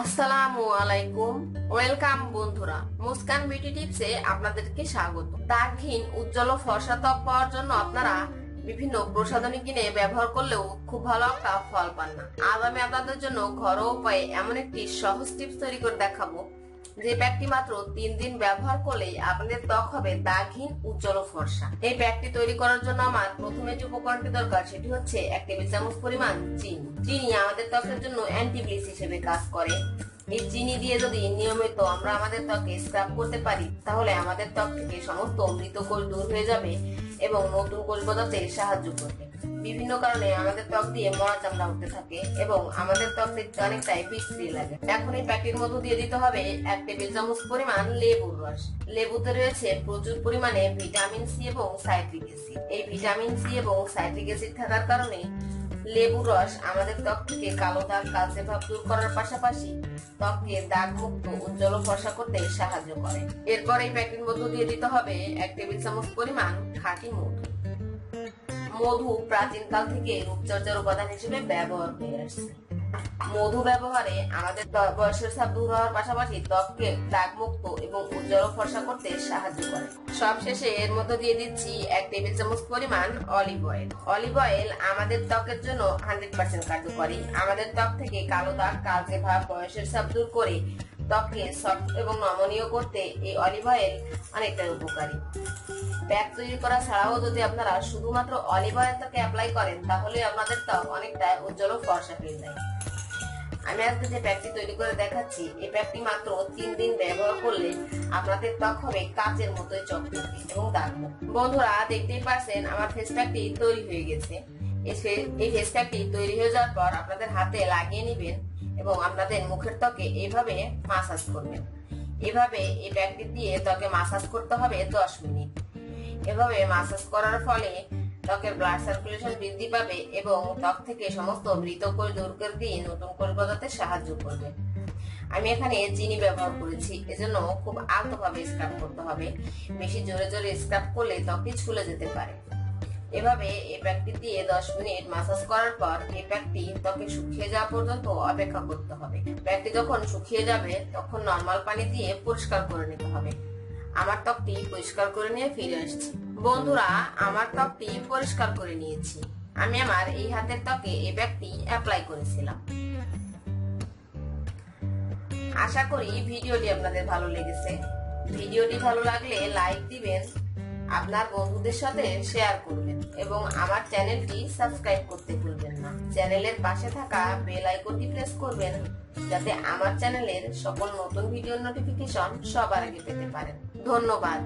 আসসালামু আলাইকুম। ওয়েলকাম বন্ধুরা। মুস্কান বিউটি টিপসে আপনাদেরকে স্বাগত। দাগহীন, উজ্জ্বল ও ফর্সা ত্বক পাওয়ার জন্য আপনারা বিভিন্ন প্রসাধনী কিনে ব্যবহার করলেও খুব ভালো একটা ফল পান না। আজ আমি আপনাদের জন্য ঘরোয়া উপায়ে এমন একটি সহজ টিপস তৈরি করে দেখাবো। যে প্যাকটি মাত্র তিন দিন ব্যবহার করলেই আপনাদের ত্বক হবে দাগহীন, উজ্জ্বল ও ফর্সা। এই প্যাকটি তৈরি করার জন্য আমার প্রথমে যে উপকরণটি দরকার সেটি হচ্ছে এক টেবিল চামচ পরিমাণ চিনি। চিনি আমাদের ত্বকের জন্য অ্যান্টিব্লিচ হিসেবে কাজ করে। এই চিনি দিয়ে যদি নিয়মিত আমরা আমাদের ত্বকে স্ক্রাব করতে পারি, তাহলে আমাদের ত্বক থেকে সমস্ত মৃত কোষ দূর হয়ে যাবে এবং নতুন কোষ গজাতে সাহায্য করবে। বিভিন্ন কারণে আমাদের ত্বক দিয়ে মরা চামড়া উঠতে থাকে এবং আমাদের ত্বক দেখতে অনেকটাই বিশ্রী লাগে। এখন এই প্যাকের মধ্যে দিয়ে দিতে হবে এক টেবিল চামচ পরিমাণ লেবুর রস। লেবুতে রয়েছে প্রচুর পরিমাণে ভিটামিন সি এবং সাইট্রিক অ্যাসিড। এই ভিটামিন সি এবং সাইট্রিক অ্যাসিড থাকার কারণে লেবুর রস আমাদের ত্বক থেকে কালো দাগ, কালচে ভাব দূর করার পাশাপাশি ত্বককে দাগ মুক্ত উজ্জ্বল ফর্সা করতে সাহায্য করে। এরপর এই প্যাকের মধ্যে দিয়ে দিতে হবে এক টেবিল চামচ পরিমাণ খাঁটি মধু মধু প্রাচীনকাল থেকে রূপচর্চার উপাদান হিসেবে ব্যবহার হয়ে আসছে। মধু ব্যবহারে আমাদের বয়সের ছাপ দূর হওয়ার পাশাপাশি ত্বককে দাগমুক্ত এবং উজ্জ্বল ফর্সা করতে সাহায্য করে। সবশেষে এর মধ্যে দিয়ে দিচ্ছি এক টেবিল চামচ পরিমাণ অলিভ অয়েল অলিভ অয়েল আমাদের ত্বকের জন্য হান্ড্রেড পার্সেন্ট কার্যকরী। আমাদের ত্বক থেকে কালো দাগ, কালচে ভাব, বয়সের ছাপ দূর করে ত্বককে সফট এবং নমনীয় করতে এই অলিভ অয়েল অনেকটাই উপকারী। ব্যাগ তৈরি করা ছাড়াও যদি আপনারা শুধুমাত্র অলিভ অয়েলটাকে অ্যাপ্লাই করেন, তাহলে আপনাদের ত্বক অনেকটা উজ্জ্বল ও ফর্সা হয়ে যায়। আমি আজকে যে প্যাকটি তৈরি করে দেখাচ্ছি, এই প্যাকটি মাত্র তিন দিন ব্যবহার করলে আপনাদের ত্বক হবে কাচের মতোই চকচকে এবং দাগমুক্ত বন্ধুরা, দেখতেই পারছেন আমার ফেস প্যাকটি তৈরি হয়ে গেছে। এই ফেস প্যাকটি তৈরি হয়ে যাওয়ার পর আপনাদের হাতে লাগিয়ে নেবেন এবং আপনাদের মুখের ত্বকে এইভাবে মাসাজ করবেন। এভাবে এই প্যাকটি দিয়ে ত্বকে মাসাজ করতে হবে দশ মিনিট। এভাবে মাসাজ করার ফলে ত্বকের ব্লাড সার্কুলেশন বৃদ্ধি পাবে এবং ত্বক থেকে সমস্ত মৃত কোষ দূর করে দিয়ে নতুন কোষ গজাতে সাহায্য করবে। আমি এখানে চিনি ব্যবহার করেছি, এজন্য খুব আলতোভাবে স্ক্রাব করতে হবে। বেশি জোরে জোরে স্ক্রাব করলে ত্বকটি ছুলে যেতে পারে। এভাবে এই প্যাকটি দিয়ে দশ মিনিট মাসাজ করার পর এই প্যাকটি ত্বকে শুকিয়ে যাওয়া পর্যন্ত অপেক্ষা করতে হবে। প্যাকটি যখন শুকিয়ে যাবে, তখন নর্মাল পানি দিয়ে পরিষ্কার করে নিতে হবে। আমার ত্বকটি পরিষ্কার করে নিয়ে ফিরে আসছি। বন্ধুরা, আমার ত্বকটি পরিষ্কার করে নিয়েছি। আমি আমার এই হাতের ত্বকে এই ব্যাগটি অ্যাপ্লাই করেছিলাম। আশা করি ভিডিওটি আপনাদের ভালো লেগেছে। ভিডিওটি ভালো লাগলে লাইক দিবেন আপনার বন্ধুদের সাথে শেয়ার করবেন এবং আমার চ্যানেলটি সাবস্ক্রাইব করতে ভুলবেন না। চ্যানেলের পাশে থাকা বেল আইকনটি প্রেস করবেন যাতে আমার চ্যানেলের সকল নতুন ভিডিওর নোটিফিকেশন সবার আগে পেতে পারেন। ধন্যবাদ।